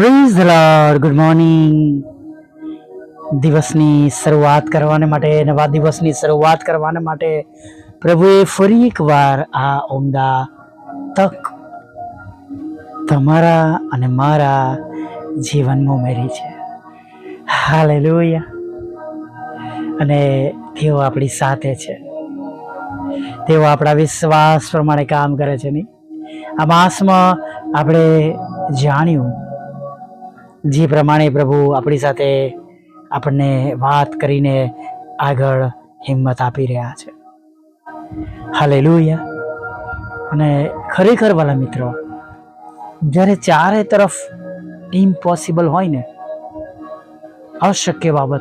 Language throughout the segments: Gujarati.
પ્લીઝ લોર્ડ ગુડ મોર્નિંગ દિવસની શરૂઆત કરવાને માટે, નવા દિવસની શરૂઆત કરવાને માટે પ્રભુએ ફરી એકવાર આ ઉમદા તક તમારા અને મારા જીવનમાં ઉમેરી છે. હાલેલુયા અને તેઓ આપણી સાથે છે. તેઓ આપણા વિશ્વાસ પ્રમાણે કામ કરે છે નહીં આ માસમાં આપણે જાણ્યું જે પ્રમાણે પ્રભુ આપણી સાથે આપણને વાત કરીને આગળ હિંમત આપી રહ્યા છે. હાલેલુયા. અને ખરેખર વાલા મિત્રો, જ્યારે ચારે તરફ ઇમ્પોસિબલ હોય ને, અશક્ય બાબત,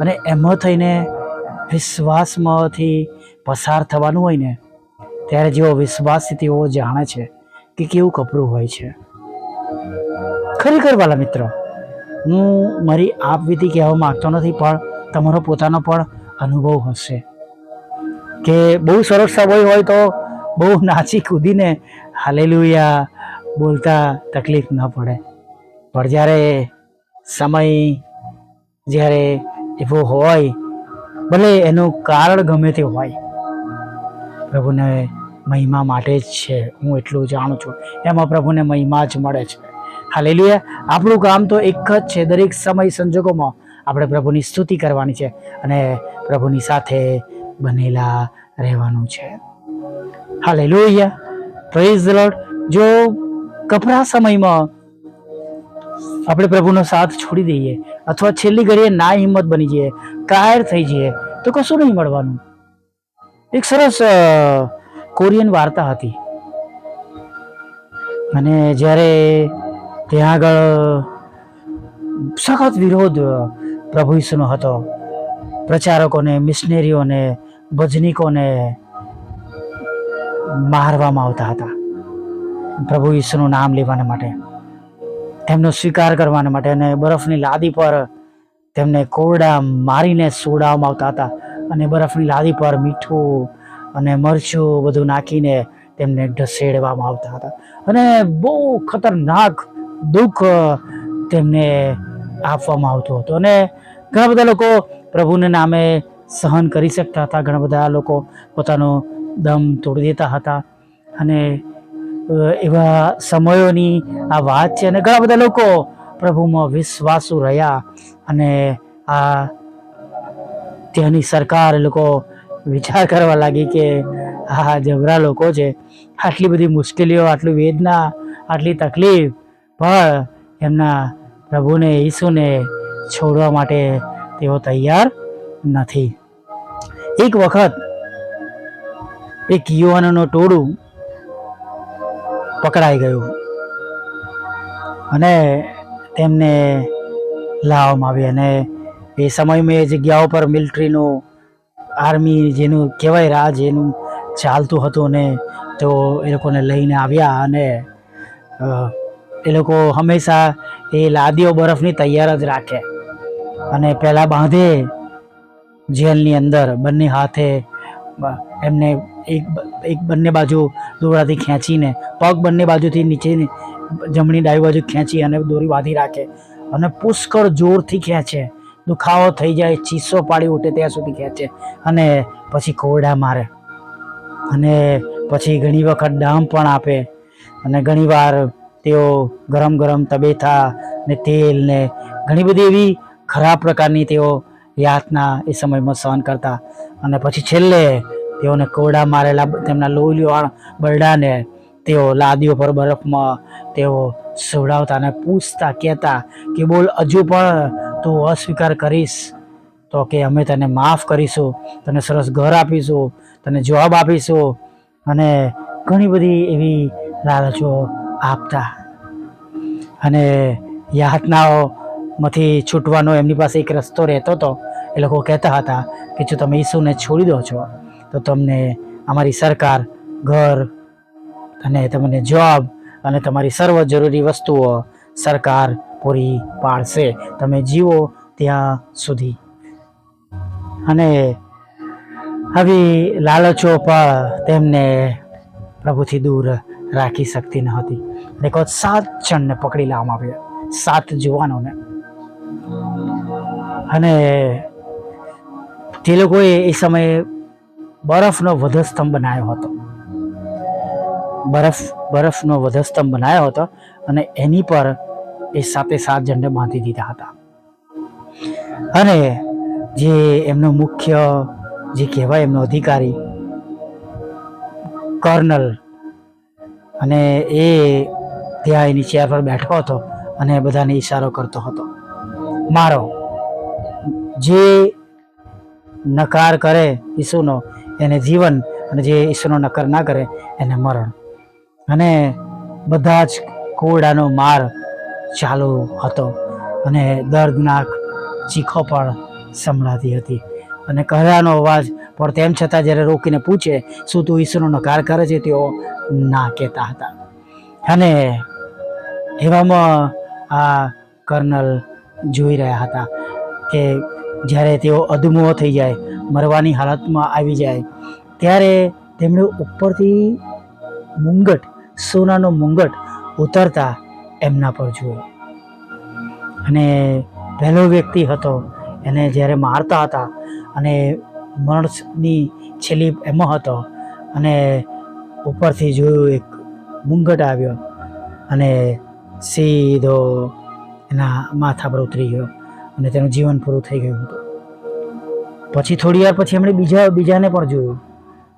અને એમાં થઈને વિશ્વાસમાંથી પસાર થવાનું હોય ને, ત્યારે જેઓ વિશ્વાસથી તેઓ જાણે છે કે કેવું કપડું હોય છે. ખરેખર વાલા મિત્રો, હું મારી આપ વિધિ કહેવા માંગતો નથી, પણ તમારો પોતાનો પણ અનુભવ હશે. કે બહુ સરસ સમય હોય તો બહુ નાચી કૂદીને હાલેલુયા બોલતા તકલીફ ન પડે. પણ જ્યારે સમય જ્યારે એવો હોય, ભલે એનું કારણ ગમે તે હોય, પ્રભુને મહિમા માટે જ છે, હું એટલું જાણું છું. એમાં પ્રભુને મહિમા જ મળે છે. હાલેલુયા આપણું કામ તો એક જ છે દરેક સમય સંજોગોમાં આપણે પ્રભુની સ્તુતિ કરવાની છે અને પ્રભુની સાથે બનેલા રહેવાનું છે. હાલેલુયા. પ્રેઝ લોર્ડ જો કપરા સમયમાં આપણે પ્રભુનો સાથ છોડી દઈએ અથવા છેલ્લી ઘડીએ ના હિંમત બની જઈએ કાયર થઈ જઈએ, તો કશું નહીં મળવાનું. એક સરસ કોરિયન વાર્તા હતી. અને જ્યારે ત્યાં આગળ, સખત વિરોધ પ્રભુ ઈસુનો હતો. પ્રચારકોને, મિશનરીઓને, ભજનીકોને મારવામાં આવતા હતા. પ્રભુ ઈસુનું નામ લેવાના માટે તેમનો સ્વીકાર કરવાને માટે અને બરફની લાદી પર તેમને કોરડા મારીને સોડાવવામાં આવતા હતા અને બરફની લાદી પર મીઠું અને મરચું બધું નાખીને તેમને ઢસેડવામાં આવતા હતા. અને બહુ ખતરનાક દુઃખ તેમને આપવામાં આવતું હતું. અને ઘણા બધા લોકો પ્રભુને નામે સહન કરી શકતા હતા. ઘણા બધા લોકો પોતાનો દમ તોડી દેતા હતા. અને એવા સમયોની આ વાત છે અને ઘણા બધા લોકો પ્રભુમાં વિશ્વાસુ રહ્યા અને આ ત્યાંની સરકાર લોકો વિચાર કરવા લાગી કે આ જબરા લોકો છે. આટલી બધી મુશ્કેલીઓ, આટલી વેદના, આટલી તકલીફ પણ એમના પ્રભુને, ઈસુને છોડવા માટે તેઓ તૈયાર નથી. એક વખત એક યુવાનોનું ટોળું પકડાઈ ગયું અને તેમને લાવવામાં આવી અને એ સમયમાં એ જગ્યાઓ પર મિલિટરીનું આર્મી જેનું કહેવાય, રાજ એનું ચાલતું હતું ને તો એ લોકોને લઈને આવ્યા અને એ લોકો હંમેશા એ લાદીઓ બરફની તૈયાર જ રાખે. અને પહેલાં બાંધે જેલની અંદર, બંને હાથે એમને એક એક બંને બાજુ દોરાથી ખેંચીને, પગ બંને બાજુથી નીચે જમણી ડાબી બાજુ ખેંચી અને દોરી બાંધી રાખે. અને પુષ્કળ જોરથી ખેંચે. દુખાવો થઈ જાય, ચીસો પાડી ઉઠે ત્યાં સુધી ખેંચે. અને પછી કોરડા મારે. અને પછી ઘણી વખત ડામ પણ આપે. અને ઘણીવાર તેઓ ગરમ ગરમ તબેથા ને તેલ ને ઘણી બધી એવી ખરાબ પ્રકારની તેઓ યાતના એ સમયમાં સહન કરતા. અને પછી છેલ્લે તેઓને કોરડા મારેલા તેમના લોહીવાળા બરડાને તેઓ લાદીઓ પર બરફમાં તેઓ સુવડાવતા અને પૂછતા, કહેતા કે બોલ હજુ પણ તું અસ્વીકાર કરીશ તો કે અમે તને માફ કરીશું, તને સરસ ઘર આપીશું, તને જવાબ આપીશું અને ઘણી બધી એવી લાલચો આપતા. અને યાતનાઓમાંથી છૂટવાનો એમની પાસે એક રસ્તો રહેતો હતો એ લોકો કહેતા હતા કે જો તમે ઈસુને છોડી દો છો, તો તમને અમારી સરકાર, ઘર અને તમને જોબ અને તમારી સર્વ જરૂરી વસ્તુઓ સરકાર પૂરી પાડશે. તમે જીવો ત્યાં સુધી. અને આવી લાલચો પણ તેમને પ્રભુથી દૂર રાખી શકતી ન હતી. અને સાત જણને પકડી લાવવામાં આવ્યા. સાત જુવાનોને. અને તે લોકોએ એ સમયે બરફનો વધસ્તંભ બનાવ્યો હતો. બરફ, બરફનો વધસ્તંભ બનાવ્યો હતો અને એની પર એ સાતે સાત જણને બાંધી દીધા હતા. અને જે એમનો મુખ્ય, જે કહેવાય એમનો અધિકારી, કર્નલ અને એ ત્યાં એની ચેર પર બેઠો હતો અને બધાને ઈશારો કરતો હતો. મારો, જે નકાર કરે ઈસુનો, એને જીવન અને જે ઈસુનો નકાર ના કરે, એને મરણ. અને બધા જ કોરડાનો માર ચાલુ હતો અને દર્દનાક ચીખો પણ સંભળાતી હતી. અને કહેવાનો અવાજ પણ તેમ છતાં જ્યારે રોકીને પૂછે, શું તું ઈસરોનો કાર કરે છે? તેઓ ના કહેતા હતા. અને એવામાં આ કર્નલ જોઈ રહ્યા હતા કે જ્યારે તેઓ અધમો થઈ જાય, મરવાની હાલતમાં આવી જાય, ત્યારે તેમણે ઉપરથી મુંગટ, સોનાનો મુંગટ ઉતરતા એમના પર જોયો. અને પહેલો વ્યક્તિ હતો, એને જ્યારે મારતા હતા અને મરણની છેલ્લી એમાં હતો અને ઉપરથી જોયું એક મુંગટ આવ્યો અને સીધો એના માથા પર ઉતરી ગયો અને તેનું જીવન પૂરું થઈ ગયું હતું. પછી થોડી વાર પછી એમણે બીજા બીજાને પણ જોયું.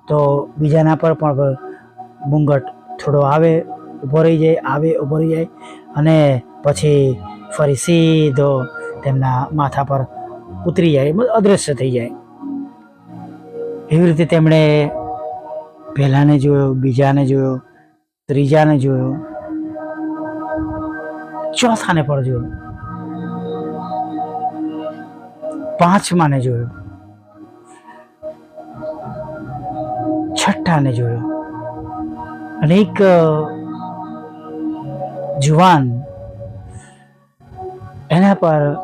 તો બીજાના પર પણ મુંગટ થોડો આવે, ઊભો રહી જાય, આવે, ઊભો રહી જાય અને પછી ફરી સીધો તેમના માથા પર ઉતરી જાય અદૃશ્ય થઈ જાય. એવી રીતે તેમણે પહેલાને જોયો, બીજાને જોયો, ત્રીજાને જોયો, ચોથાને પણ જોયો. પાંચમાને જોયો. છઠ્ઠાને જોયો. અને એક જુવાન એના પર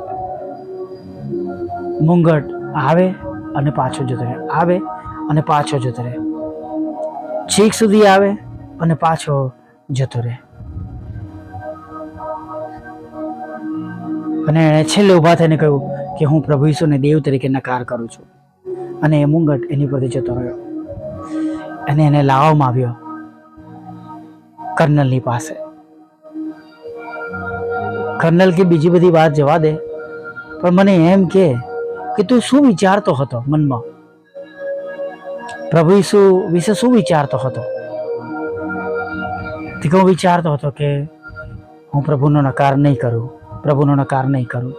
મુંગટ આવે અને પાછો જતો રહે. આવે અને પાછો જતો રહે. છેક સુધી આવે અને પાછો જતો રહે. અને એણે છેલ્લે ઊભા થઈને કહ્યું કે હું પ્રભુ ઈસુને દેવ તરીકે નકાર કરું છું. અને એ મુંગટ એની પરથી જતો રહ્યો. અને એને લાવવામાં આવ્યો કર્નલની પાસે. કર્નલ કે બીજી બધી વાત જવા દે, પણ મને એમ કે કે તું શું વિચારતો હતો મનમાં? પ્રભુ ઈસુ વિશે શું વિચારતો હતો? હું વિચારતો હતો કે હું પ્રભુનો નકાર નહીં કરું, પ્રભુનો નકાર નહીં કરું.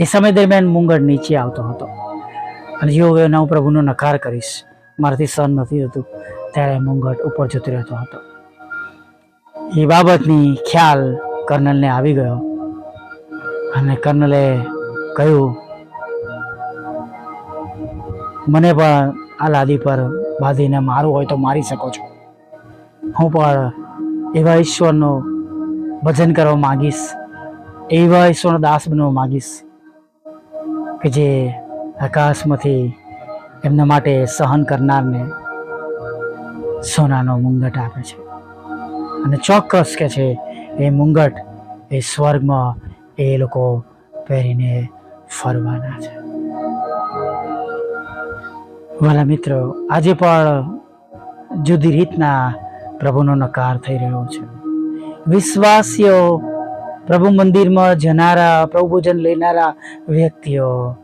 એ સમય દરમિયાન મુંગળ નીચે આવતો હતો. અને જેવો હવે હું પ્રભુનો નકાર કરીશ, મારાથી સહન નથી થતું, ત્યારે મુંગટ ઉપર જતો રહેતો હતો. એ બાબતની ખ્યાલ કર્નલને આવી ગયો અને કર્નલે કહ્યું મને પણ આ લાદી પર બાંધીને મારવું હોય તો મારી શકો છો. હું પણ એવા ઈશ્વરનું ભજન કરવા માગીશ, એવા ઈશ્વરનો દાસ બનવા માગીશ કે જે આકાશમાંથી એમના માટે સહન કરનારને સોનાનો મુંગટ આપે છે. અને ચોક્કસ કે છે, એ મુંગટ એ સ્વર્ગમાં એ લોકો પહેરીને ફરવાના છે. વાલા મિત્રો, આજે પણ જુદી રીતના પ્રભુનો નકાર થઈ રહ્યો છે. વિશ્વાસીઓ, પ્રભુ મંદિરમાં જનારા, પ્રભુ ભોજન લેનારા વ્યક્તિઓ,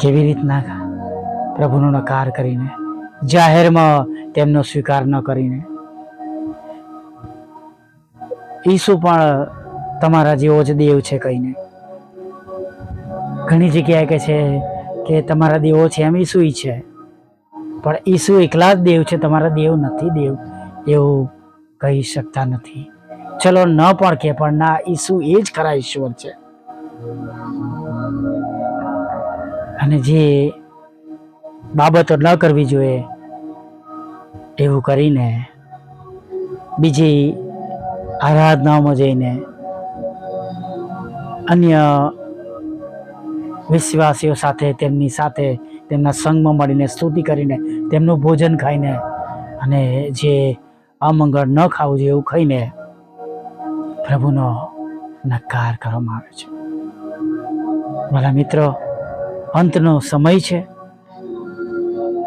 કેવી રીતના પ્રભુનો નકાર કરીને, જાહેરમાં તેમનો સ્વીકાર ન કરીને. ઈસુ પણ તમારા જેવો જ દેવ છે કહીને. ઘણી જગ્યાએ કે છે કે તમારા દેવો છે એમ ઈસુ છે. પણ ઈસુ એકલા જ દેવ છે, તમારા દેવ નથી દેવ, એવું કહી શકતા નથી. ચલો, ન પણ કે, પણ ના, ઈસુ એ જ ખરા ઈશ્વર છે. અને જે બાબતો ન કરવી જોઈએ, એવું કરીને બીજી આરાધનાઓમાં જઈને અન્ય વિશ્વાસીઓ સાથે, તેમની સાથે, તેમના સંગમાં મળીને સ્તુતિ કરીને, તેમનું ભોજન ખાઈને અને જે અમંગળ ન ખાવું જોઈએ એવું ખાઈને પ્રભુનો નકાર કરવામાં આવે છે. મારા મિત્રો, અંતનો સમય છે.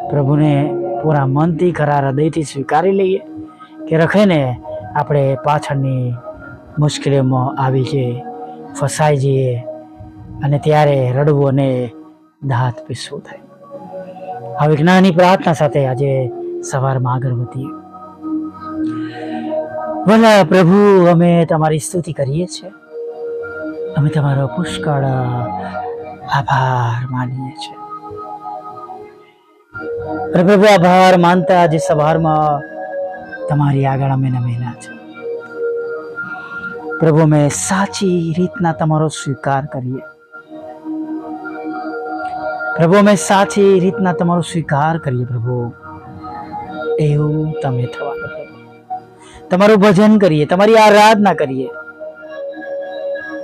પ્રભુને પૂરા મનથી ખરા હૃદયથી સ્વીકારી લઈએ કે રખેને આપણે પાછળની મુશ્કેલીઓમાં આવી જઈએ ફસાઈ જઈએ અને ત્યારે રડવું અને દાંત પીસવું થાય. આ વિજ્ઞાનની પ્રાર્થના સાથે આજે સવારમાં આગળ વધીએ. ભલા પ્રભુ, અમે તમારી સ્તુતિ કરીએ છીએ. અમે તમારો પુષ્કળ આભાર માનીએ છીએ. પ્રભુ, આભાર માનતા આજે સવારમાં તમારી આગળ અમે નમેલા છે પ્રભુ, અમે સાચી રીતના તમારો સ્વીકાર કરીએ. પ્રભુ, અમે સાચી રીતના તમારો સ્વીકાર કરીએ પ્રભુ. એવું તમે થવા પ્રભુ. તમારું ભજન કરીએ, તમારી આરાધના કરીએ.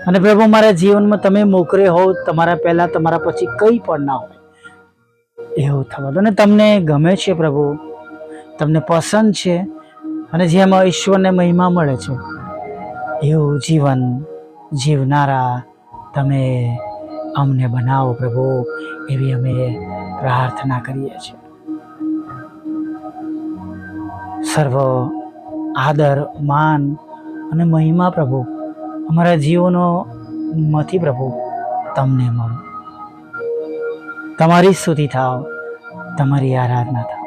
અને પ્રભુ, મારા જીવનમાં તમે મોકરે હો તમારા પહેલા તમારા પછી કંઈ પણ ના હોય. એવું થવા દો અને તમને ગમે છે પ્રભુ. તમને પસંદ છે. અને જેમાં ઈશ્વરને મહિમા મળે છે. એવું જીવન જીવનારા તમે અમને બનાવો પ્રભુ, એવી અમે પ્રાર્થના કરીએ છીએ. સર્વ આદર, માન અને મહિમા પ્રભુ, અમારા જીવનો માંથી પ્રભુ, તમને મળો. તમારી સ્તુતિ થાવ, તમારી આરાધના થાવ.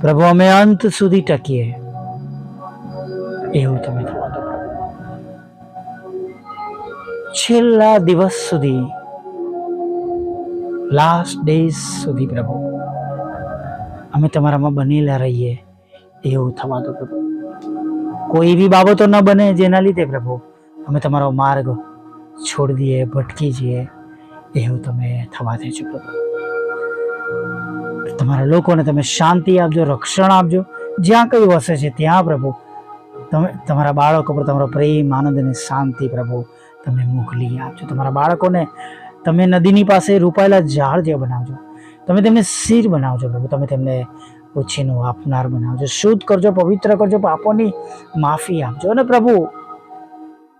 પ્રભુ, અમે અંત સુધી ટકીએ. એવું તમે થવા. છેલ્લા દિવસ સુધી લાસ્ટ ડેઝ સુધી પ્રભુ, અમે તમારામાં બનેલા રહીએ, એવું થવા દો પ્રભુ કોઈ એવી બાબતો ન બને જેના લીધે પ્રભુ, અમે તમારો માર્ગ છોડી દઈએ, ભટકી જઈએ, એવું તમે થવા દેજો પ્રભુ. તમારા લોકોને તમે શાંતિ આપજો, રક્ષણ આપજો. જ્યાં કઈ વસે છે ત્યાં પ્રભુ, તમે, તમારા બાળકો પર તમારો પ્રેમ, આનંદ અને શાંતિ પ્રભુ તમે મોકલી આપજો તમારા બાળકોને. તમે નદીની પાસે રોપાયેલા ઝાડ જેવા બનાવજો. તમે તેમને શિર બનાવજો પ્રભુ. તમે તેમને ઓછીનું આપનાર બનાવજો. શુદ્ધ કરજો, પવિત્ર કરજો, પાપોની માફી આપજો. અને પ્રભુ,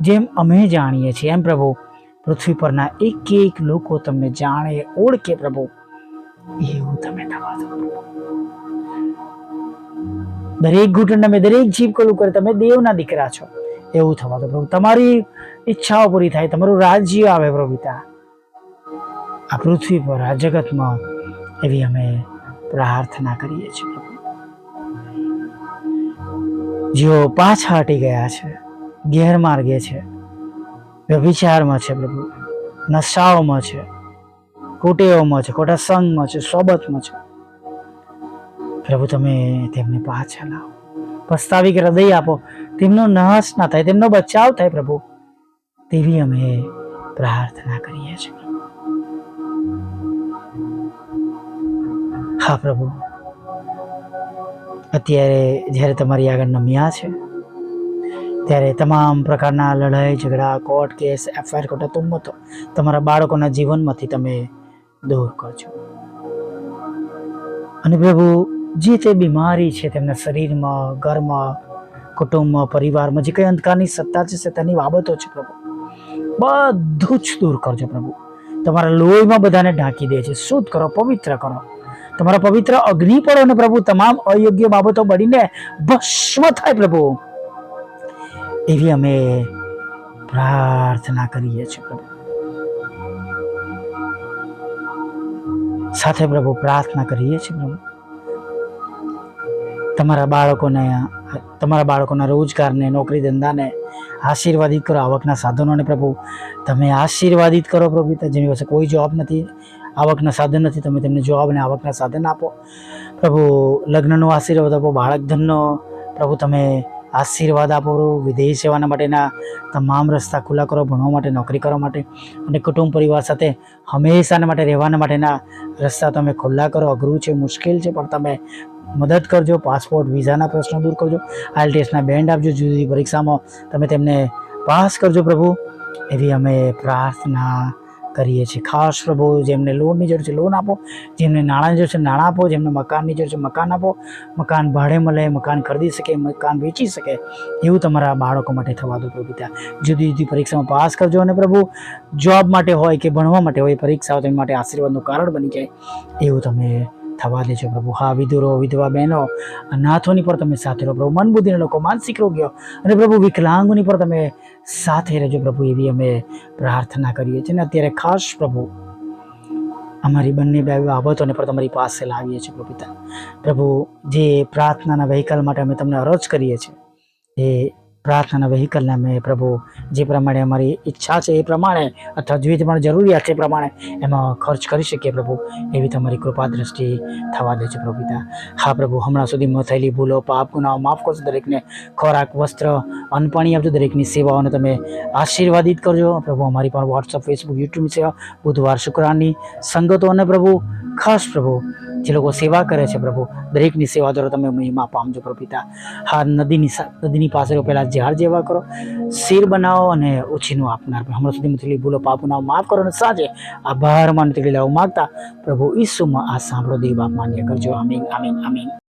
જેમ અમે જાણીએ છીએ એમ પ્રભુ, પૃથ્વી પરના એક એક લોકો તમને જાણે, ઓળખે પ્રભુ. એવું તમે થવા દો. દરેક ઘૂંટણ તમે દરેક જીભ કલું કરે તમે દેવના દીકરા છો. એવું થવા દો પ્રભુ. તમારી ઈચ્છાઓ પૂરી થાય, તમારું રાજ્ય આવે પ્રભુ પિતા. આ પૃથ્વી પર, આ જગતમાં એવી અમે પ્રાર્થના કરીએ છીએ જેઓ પાછા હટી ગયા છે, ગેરમાર્ગે છે, વ્યભિચારમાં છે પ્રભુ, નશાઓમાં છે કુટેઓમાં છે ખોટા સંગમાં છે, સોબતમાં છે. પ્રભુ, તમે તેમને પાછા લાવો. પસ્તાવી હૃદય આપો. તેમનો નાશ ના થાય, તેમનો બચાવ થાય પ્રભુ, તેવી અમે પ્રાર્થના કરીએ છીએ. હા પ્રભુ, અત્યારે જ્યારે તમારી આગળ નમ્યા છે, ત્યારે તમામ પ્રકારના લડાઈ, ઝઘડા, કોર્ટ કેસ, એફઆઈઆર ખોટા તુમ્મતો તમારા બાળકોના જીવનમાંથી તમે દૂર કરજો. અને પ્રભુ, જે તે બીમારી છે, તેમના શરીરમાં, ઘરમાં કુટુંબમાં, પરિવારમાં જે કંઈ અંધકારની સત્તા છે તેની બાબતો છે પ્રભુ, બધું જ દૂર કરજો પ્રભુ. તમારા લોહીમાં બધાને ઢાંકી દે છે. શુદ્ધ કરો, પવિત્ર કરો. તમારા પવિત્ર અગ્નિ પડો ને પ્રભુ, તમામ અયોગ્ય બાબતો બળીને ભસ્મ થાય પ્રભુ. એવી અમે પ્રાર્થના કરીએ છીએ પ્રભુ. સાથે પ્રભુ પ્રાર્થના કરીએ છીએ પ્રભુ. તમારા બાળકોને, તમારા બાળકોના રોજગારને, નોકરી ધંધાને આશીર્વાદિત કરો, આવકના સાધનોને પ્રભુ. તમે આશીર્વાદિત કરો પ્રભુ જેની પાસે કોઈ જોબ નથી, આવકના સાધન નથી, તમે તેમને જોબ અને આવકના સાધન આપો. પ્રભુ, લગ્નનો આશીર્વાદ આપો બાળક ધનનો પ્રભુ, તમે આશીર્વાદ આપો વિદેશ સેવાના માટેના તમામ રસ્તા ખુલ્લા કરો, ભણવા માટે, નોકરી કરવા માટે અને કુટુંબ પરિવાર સાથે હંમેશાના માટે રહેવાના માટેના રસ્તા તમે ખુલ્લા કરો. અઘરું છે, મુશ્કેલ છે, પણ તમે મદદ કરજો, પાસપોર્ટ, વિઝાના પ્રશ્નો દૂર કરજો, આઈએલટીએસના બેન્ડ આપજો, જુદી જુદી પરીક્ષામાં તમે તેમને પાસ કરજો પ્રભુ. એવી અમે પ્રાર્થના કરીએ છીએ. ખાસ પ્રભુ, જેમને લોનની જરૂર છે, લોન આપો. જેમને નાણાંની જરૂર છે, નાણાં આપો. જેમને મકાનની જરૂર છે, મકાન આપો. મકાન ભાડે મળે, મકાન ખરીદી શકે, મકાન વેચી શકે. એવું તમારા બાળકો માટે થવા દો પ્રભુ ત્યાં જુદી જુદી પરીક્ષામાં પાસ કરજો અને પ્રભુ જોબ માટે હોય કે ભણવા માટે હોય, પરીક્ષાઓ તેના માટે આશીર્વાદનું કારણ બની જાય. એવું તમે થવા દેજો પ્રભુ. હા, વિધુરો, વિધવા બહેનો, અનાથોની પર તમે સાથે રહો પ્રભુ. મનબુદ્ધિના લોકો, માનસિક રોગ્યો અને પ્રભુ, વિકલાંગોની પર તમે સાથે રહેજો પ્રભુ એવી અમે પ્રાર્થના કરીએ છીએ. અને અત્યારે ખાસ પ્રભુ, અમારી બંને બે બાબતોને પણ તમારી પાસે લાવીએ છીએ પ્રભુ પિતા. પ્રભુ, જે પ્રાર્થનાના વ્હીકલ માટે અમે તમને અરજ કરીએ છીએ, એ પ્રાર્થનાના વ્હીકલને અમે પ્રભુ જે પ્રમાણે અમારી ઈચ્છા છે એ પ્રમાણે અથવા જે પ્રમાણે જરૂરિયાત છે પ્રમાણે એમાં ખર્ચ કરી શકીએ પ્રભુ. એવી તમારી કૃપા દ્રષ્ટિ થવા દે છે પ્રભુતા હા પ્રભુ, હમણાં સુધીમાં થયેલી ભૂલો, પાપ, ગુનાઓ માફ કરજો દરેકને. ખોરાક, વસ્ત્ર, અન્ન, પાણી આપજો દરેકની સેવાઓને તમે આશીર્વાદિત કરજો. પ્રભુ, અમારી પણ વોટ્સઅપ ફેસબુક યુટ્યુબ સેવા બુધવાર શુક્રવારની સંગતો અને પ્રભુ, ખાસ પ્રભુ જે લોકો સેવા કરે છે પ્રભુ, દરેકની સેવા દ્વારા તમે મહિમા પામજો પ્રભુ પિતા, હા, નદીની નદીની પાસે પહેલાં ઝાડ જેવા કરો, શીર બનાવો અને ઉછીનું આપનાર. હમણાં સુધી મથલી ભૂલો પાપનાઓ માફ કરો અને સાજે આભાર નીકળી તેડી લાવો માગતા પ્રભુ ઈસુમાં આ સાંભળો, દેવ માન્ય કરજો. આમીન આમીન આમીન.